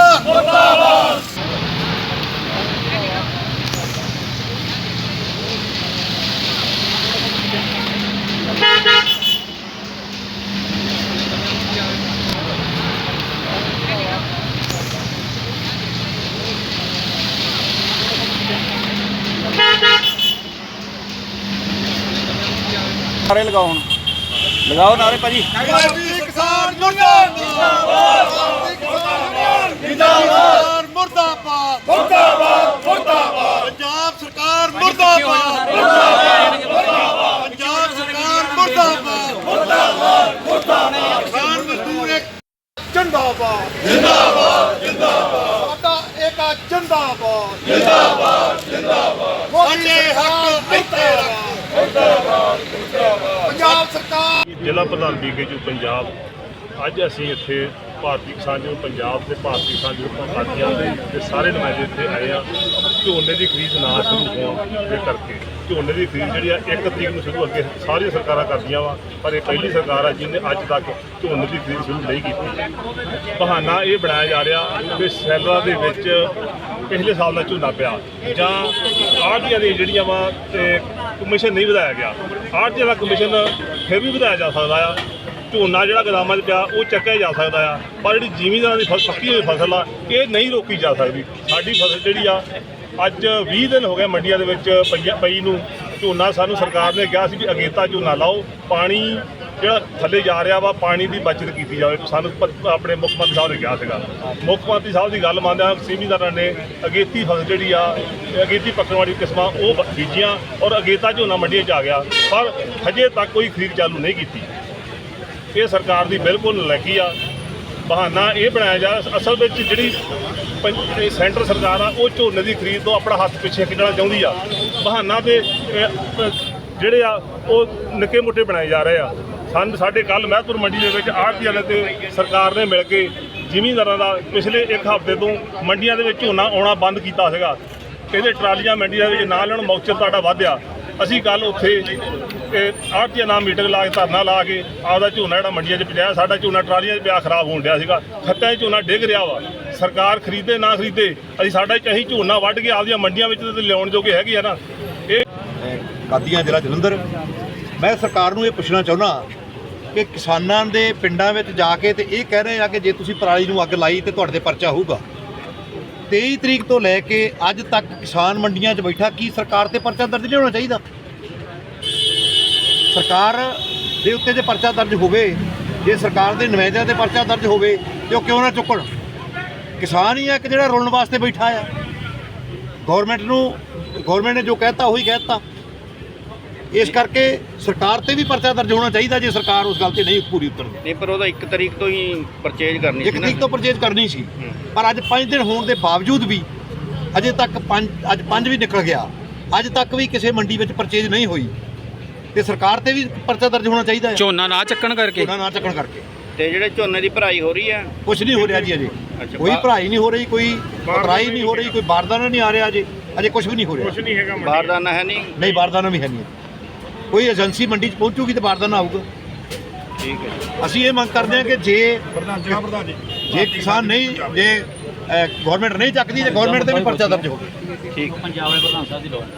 ਸਰਕਾਰ ਨਾਰੇ ਲਗਾਓ ਹੁਣ। ਲਗਾਓ ਨਾਰੇ ਭਾਜੀ। ਕਿਸਾਨ ਮੁਰਦਾਬਾਦ ਜਿੰਦਾਬਾਦ। ਮੁਰਦਾਬਾਦ। ਮੁਰਦਾਬਾਦ ਮੁਰਦਾਬਾਦ। ਪੰਜਾਬ ਸਰਕਾਰ ਮੁਰਦਾਬਾਦ। ਮੁਰਦਾਬਾਦ। ਪੰਜਾਬ ਸਰਕਾਰ ਮੁਰਦਾਬਾਦ। ਮੁਰਦਾਬਾਦ ਮੁਰਦਾਬਾਦ। ਕਿਸਾਨ ਮਜ਼ਦੂਰ ਇੱਕ ਜਿੰਦਾਬਾਦ। ਜਿੰਦਾਬਾਦ ਜਿੰਦਾਬਾਦ। ਸਾਡਾ ਏਕਾ ਜਿੰਦਾਬਾਦ। ਜਿੰਦਾਬਾਦ ਜਿੰਦਾਬਾਦ। ਸਾਡੇ ਹੱਕ ਇੱਥੇ ਪੰਜਾਬ ਸਰਕਾਰ ਜ਼ਿਲ੍ਹਾ ਪ੍ਰਧਾਨ ਬੀਕੇਯੂ ਪੰਜਾਬ। ਅੱਜ ਅਸੀਂ ਇੱਥੇ ਭਾਰਤੀ ਕਿਸਾਨ ਯੂਨੀਅਨ ਪੰਜਾਬ ਤੇ ਭਾਰਤੀ ਕਿਸਾਨ ਯੂਨੀਅਨ ਪਾਰਟੀਆਂ ਦੇ ਤੇ ਸਾਰੇ ਨੁਮਾਇੰਦੇ ਇੱਥੇ ਆਏ ਆ। ਝੋਨੇ ਦੀ ਖਰੀਦ ਨਾ ਸ਼ੁਰੂ ਹੋਣ ਦੇ ਕਰਕੇ। ਝੋਨੇ ਦੀ ਖਰੀਦ ਜਿਹੜੀ ਆ 1 ਤਰੀਕ ਨੂੰ ਸ਼ੁਰੂ ਅੱਗੇ ਸਾਰੀਆਂ ਸਰਕਾਰਾਂ ਕਰਦੀਆਂ ਵਾ, ਪਰ ਇਹ ਪਹਿਲੀ ਸਰਕਾਰ ਆ ਜਿਹਨੇ ਅੱਜ ਤੱਕ ਝੋਨੇ ਦੀ ਖਰੀਦ ਸ਼ੁਰੂ ਨਹੀਂ ਕੀਤੀ। ਬਹਾਨਾ ਇਹ ਬਣਾਇਆ ਜਾ ਰਿਹਾ ਕਿ ਸੈਲਰਾਂ ਦੇ ਵਿੱਚ ਪਿਛਲੇ ਸਾਲ ਦਾ ਝੋਨਾ ਪਿਆ, ਜਾਂ ਆੜ੍ਹਤੀਆਂ ਦੀ ਜਿਹੜੀਆਂ ਵਾ, ਤੇ ਕਮਿਸ਼ਨ ਨਹੀਂ ਵਧਾਇਆ ਗਿਆ। ਆੜ੍ਹਤੀਆਂ ਦਾ ਕਮਿਸ਼ਨ ਫਿਰ ਵੀ ਵਧਾਇਆ ਜਾ ਸਕਦਾ ਆ। ਝੋਨਾ ਜਿਹੜਾ ਗਦਾਮਾਂ 'ਚ ਪਿਆ, ਉਹ ਚੱਕਿਆ ਜਾ ਸਕਦਾ ਆ। ਪਰ ਜਿਹੜੀ ਜ਼ਿਮੀਂਦਾਰਾਂ ਦੀ ਫਸ- ਪੱਕੀ ਹੋਈ ਫਸਲ ਆ, ਇਹ ਨਹੀਂ ਰੋਕੀ ਜਾ ਸਕਦੀ। ਸਾਡੀ ਫਸਲ ਜਿਹੜੀ ਆ, ਅੱਜ 20 ਦਿਨ ਹੋ ਗਏ ਮੰਡੀਆਂ ਦੇ ਵਿੱਚ ਪਈਆ- ਪਈ ਨੂੰ। ਝੋਨਾ ਸਾਨੂੰ ਸਰਕਾਰ ਨੇ ਕਿਹਾ ਸੀ ਵੀ ਅਗੇਤਾ ਝੋਨਾ ਲਾਓ। ਪਾਣੀ ਜਿਹੜਾ ਥੱਲੇ ਜਾ ਰਿਹਾ ਵਾ, ਪਾਣੀ ਦੀ ਬਚਤ ਕੀਤੀ ਜਾਵੇ। ਸਾਨੂੰ ਪ- ਆਪਣੇ ਮੁੱਖ ਮੰਤਰੀ ਸਾਹਿਬ ਨੇ ਕਿਹਾ ਸੀਗਾ। ਮੁੱਖ ਮੰਤਰੀ ਸਾਹਿਬ ਦੀ ਗੱਲ ਮੰਨਦਿਆਂ ਜ਼ਿਮੀਂਦਾਰਾਂ ਨੇ ਅਗੇਤੀ ਫਸਲ ਜਿਹੜੀ ਆ, ਅਗੇਤੀ ਪੱਕਣ ਵਾਲੀ ਕਿਸਮਾਂ ਉਹ ਬੀਜੀਆਂ ਔਰ ਅਗੇਤਾ ਝੋਨਾ ਮੰਡੀਆਂ 'ਚ ਆ ਗਿਆ। ਪਰ ਹਜੇ ਤੱਕ ਕੋਈ ਖਰੀਦ ਚਾਲੂ ਨਹੀਂ ਕੀਤੀ। ਇਹ ਸਰਕਾਰ ਦੀ ਬਿਲਕੁਲ ਨਲਾਇਕੀ ਆ। ਬਹਾਨਾ ਇਹ ਬਣਾਇਆ ਜਾ ਅਸਲ ਵਿੱਚ ਜਿਹੜੀ ਪੰ- ਇਹ ਸੈਂਟਰ ਸਰਕਾਰ ਆ, ਉਹ ਝੋਨੇ ਦੀ ਖਰੀਦ ਤੋਂ ਆਪਣਾ ਹੱਥ ਪਿੱਛੇ ਖਿੱਚਣਾ ਚਾਹੁੰਦੀ ਆ। ਬਹਾਨਾ ਤੇ ਜਿਹੜੇ ਆ, ਉਹ ਨਿੱਕੇ ਮੋਟੇ ਬਣਾਏ ਜਾ ਰਹੇ ਆ। ਸਾਨੂੰ, ਸਾਡੇ ਕੱਲ ਮਹਿਤਪੁਰ ਮੰਡੀ ਦੇ ਵਿੱਚ ਆੜ੍ਹਤੀਆਂ ਨੇ ਤੇ ਸਰਕਾਰ ਨੇ ਮਿਲ ਕੇ ਜ਼ਿਮੀਂਦਾਰਾਂ ਦਾ ਪਿਛਲੇ ਇੱਕ ਹਫ਼ਤੇ ਤੋਂ ਮੰਡੀਆਂ ਦੇ ਵਿੱਚ ਝੋਨਾ ਆਉਣਾ ਬੰਦ ਕੀਤਾ ਸੀਗਾ। ਕਹਿੰਦੇ ਟਰਾਲੀਆਂ ਮੰਡੀਆਂ ਦੇ ਵਿੱਚ ਨਾ ਲੈਣ ਮੌਕਚਰ ਤੁਹਾਡਾ ਵਧਿਆ ਅਸੀਂ ਕੱਲ ਉੱਥੇ ਆੜ੍ਹਤੀਆਂ ਨਾਲ ਮੀਟਿੰਗ ਲਾ ਕੇ, ਧਰਨਾ ਲਾ ਕੇ, ਆਪਦਾ ਝੋਨਾ ਜਿਹੜਾ ਮੰਡੀਆਂ 'ਚ ਪਿਆ, ਸਾਡਾ ਝੋਨਾ ਟਰਾਲੀਆਂ 'ਚ ਪਿਆ, ਖਰਾਬ ਹੋਣ ਡਿਆ ਸੀਗਾ। ਖੱਤਾਂ 'ਚ ਝੋਨਾ ਡਿੱਗ ਰਿਹਾ ਵਾ। ਸਰਕਾਰ ਖਰੀਦੇ, ਨਾ ਖਰੀਦੇ, ਅਸੀਂ ਸਾਡਾ ਚਾਹੀ ਝੋਨਾ ਵੱਢ ਕੇ ਆਪਦੀਆਂ ਮੰਡੀਆਂ ਵਿੱਚ ਤੇ ਲਿਆਉਣ ਜੋਗੇ ਹੈਗੇ ਆ ਨਾ। ਇਹ ਕਾਦੀਆਂ ਜ਼ਿਲ੍ਹਾ ਜਲੰਧਰ। ਮੈਂ ਸਰਕਾਰ ਨੂੰ ਇਹ ਪੁੱਛਣਾ ਚਾਹੁੰਦਾ ਕਿ ਕਿਸਾਨਾਂ ਦੇ ਪਿੰਡਾਂ ਵਿੱਚ ਜਾ ਕੇ ਤੇ ਇਹ ਕਹਿ ਰਹੇ ਆ ਕਿ ਜੇ ਤੁਸੀਂ ਪਰਾਲੀ ਨੂੰ ਅੱਗ ਲਾਈ ਤੇ ਤੁਹਾਡੇ ਤੇ ਪਰਚਾ ਹੋਊਗਾ। 23 ਤਰੀਕ ਤੋਂ ਲੈ ਕੇ ਅੱਜ ਤੱਕ ਕਿਸਾਨ ਮੰਡੀਆਂ 'ਚ ਬੈਠਾ, ਕੀ ਸਰਕਾਰ ਤੇ ਪਰਚਾ ਦਰਜ ਨਹੀਂ ਹੋਣਾ ਚਾਹੀਦਾ? ਸਰਕਾਰ ਦੇ ਉੱਤੇ ਜੇ ਪਰਚਾ ਦਰਜ ਹੋਵੇ, ਜੇ ਸਰਕਾਰ ਦੇ ਨੁਮਾਇੰਦਿਆਂ ਤੇ ਪਰਚਾ ਦਰਜ ਹੋਵੇ, ਤੇ ਉਹ ਕਿਉਂ ਨਾ ਚੁੱਕਣ? ਕਿਸਾਨ ਹੀ ਆ ਕਿ ਜਿਹੜਾ ਰੁਲਣ ਵਾਸਤੇ ਬੈਠਾ ਆ। ਗਵਰਨਮੈਂਟ ਨੂੰ, ਗਵਰਨਮੈਂਟ ਨੇ ਜੋ ਕਹਿਤਾ, ਉਹੀ ਕਹਿਤਾ। ਇਸ ਕਰਕੇ ਸਰਕਾਰ ਤੇ ਵੀ ਪਰਚਾ ਦਰਜ ਹੋਣਾ ਚਾਹੀਦਾ ਜੇ ਸਰਕਾਰ ਉਸ ਗੱਲ ਤੇ ਨਹੀਂ ਪੂਰੀ ਉਤਰਦੀ। ਨਹੀਂ ਪਰ ਉਹਦਾ 1 ਤਰੀਕ ਤੋਂ ਹੀ ਪਰਚੇਜ ਕਰਨੀ ਇੱਕ ਤਰੀਕ ਤੋਂ ਪਰਚੇਜ ਕਰਨੀ ਸੀ। ਪਰ ਅੱਜ 5 ਦਿਨ ਹੋਣ ਦੇ ਬਾਵਜੂਦ ਵੀ ਅਜੇ ਤੱਕ 5 ਅੱਜ 5 ਵੀ ਨਿਕਲ ਗਿਆ। ਅੱਜ ਤੱਕ ਵੀ ਕਿਸੇ ਮੰਡੀ ਵਿੱਚ ਪਰਚੇਜ ਨਹੀਂ ਹੋਈ। ਤੇ ਸਰਕਾਰ ਤੇ ਵੀ ਪਰਚਾ ਦਰਜ ਹੋਣਾ ਚਾਹੀਦਾ ਹੈ। ਝੋਨਾ ਨਾ ਚੱਕਣ ਕਰਕੇ? ਉਹਨਾਂ ਨਾ ਚੱਕਣ ਕਰਕੇ। ਤੇ ਜਿਹੜੇ ਝੋਨੇ ਦੀ ਭਰਾਈ ਹੋ ਰਹੀ ਹੈ ਕੁਝ ਨਹੀਂ ਹੋ ਰਿਹਾ ਜੀ ਅਜੇ। ਕੋਈ ਭਰਾਈ ਨਹੀਂ ਹੋ ਰਹੀ ਕੋਈ ਪਟਰਾਈ ਨਹੀਂ ਹੋ ਰਹੀ ਕੋਈ ਬਾਰਦਾਨਾ ਨਹੀਂ ਆ ਰਿਹਾ ਅਜੇ। ਅਜੇ ਕੁਝ ਵੀ ਨਹੀਂ ਹੋ ਰਿਹਾ। ਕੁਝ ਨਹੀਂ ਹੈਗਾ ਬਾਰਦਾਨਾ ਹੈ ਨਹੀਂ? ਨਹੀਂ ਬਾਰਦਾਨਾ ਵੀ ਹੈ ਨਹੀਂ। ਕੋਈ ਏਜੰਸੀ ਮੰਡੀ 'ਚ ਪਹੁੰਚੂਗੀ ਤੇ ਬਾਰਦਾਨਾ ਆਊਗਾ ਠੀਕ ਹੈ ਜੀ। ਅਸੀਂ ਇਹ ਮੰਗ ਕਰਦੇ ਹਾਂ ਕਿ ਜੇ ਜੇ ਕਿਸਾਨ ਨਹੀਂ ਜੇ ਗਵਰਨਮੈਂਟ ਨਹੀਂ ਚੱਕਦੀ ਤੇ ਗਵਰਨਮੈਂਟ ਤੇ ਵੀ ਪਰਚਾ ਦਰਜ ਹੋਵੇ। ਠੀਕ।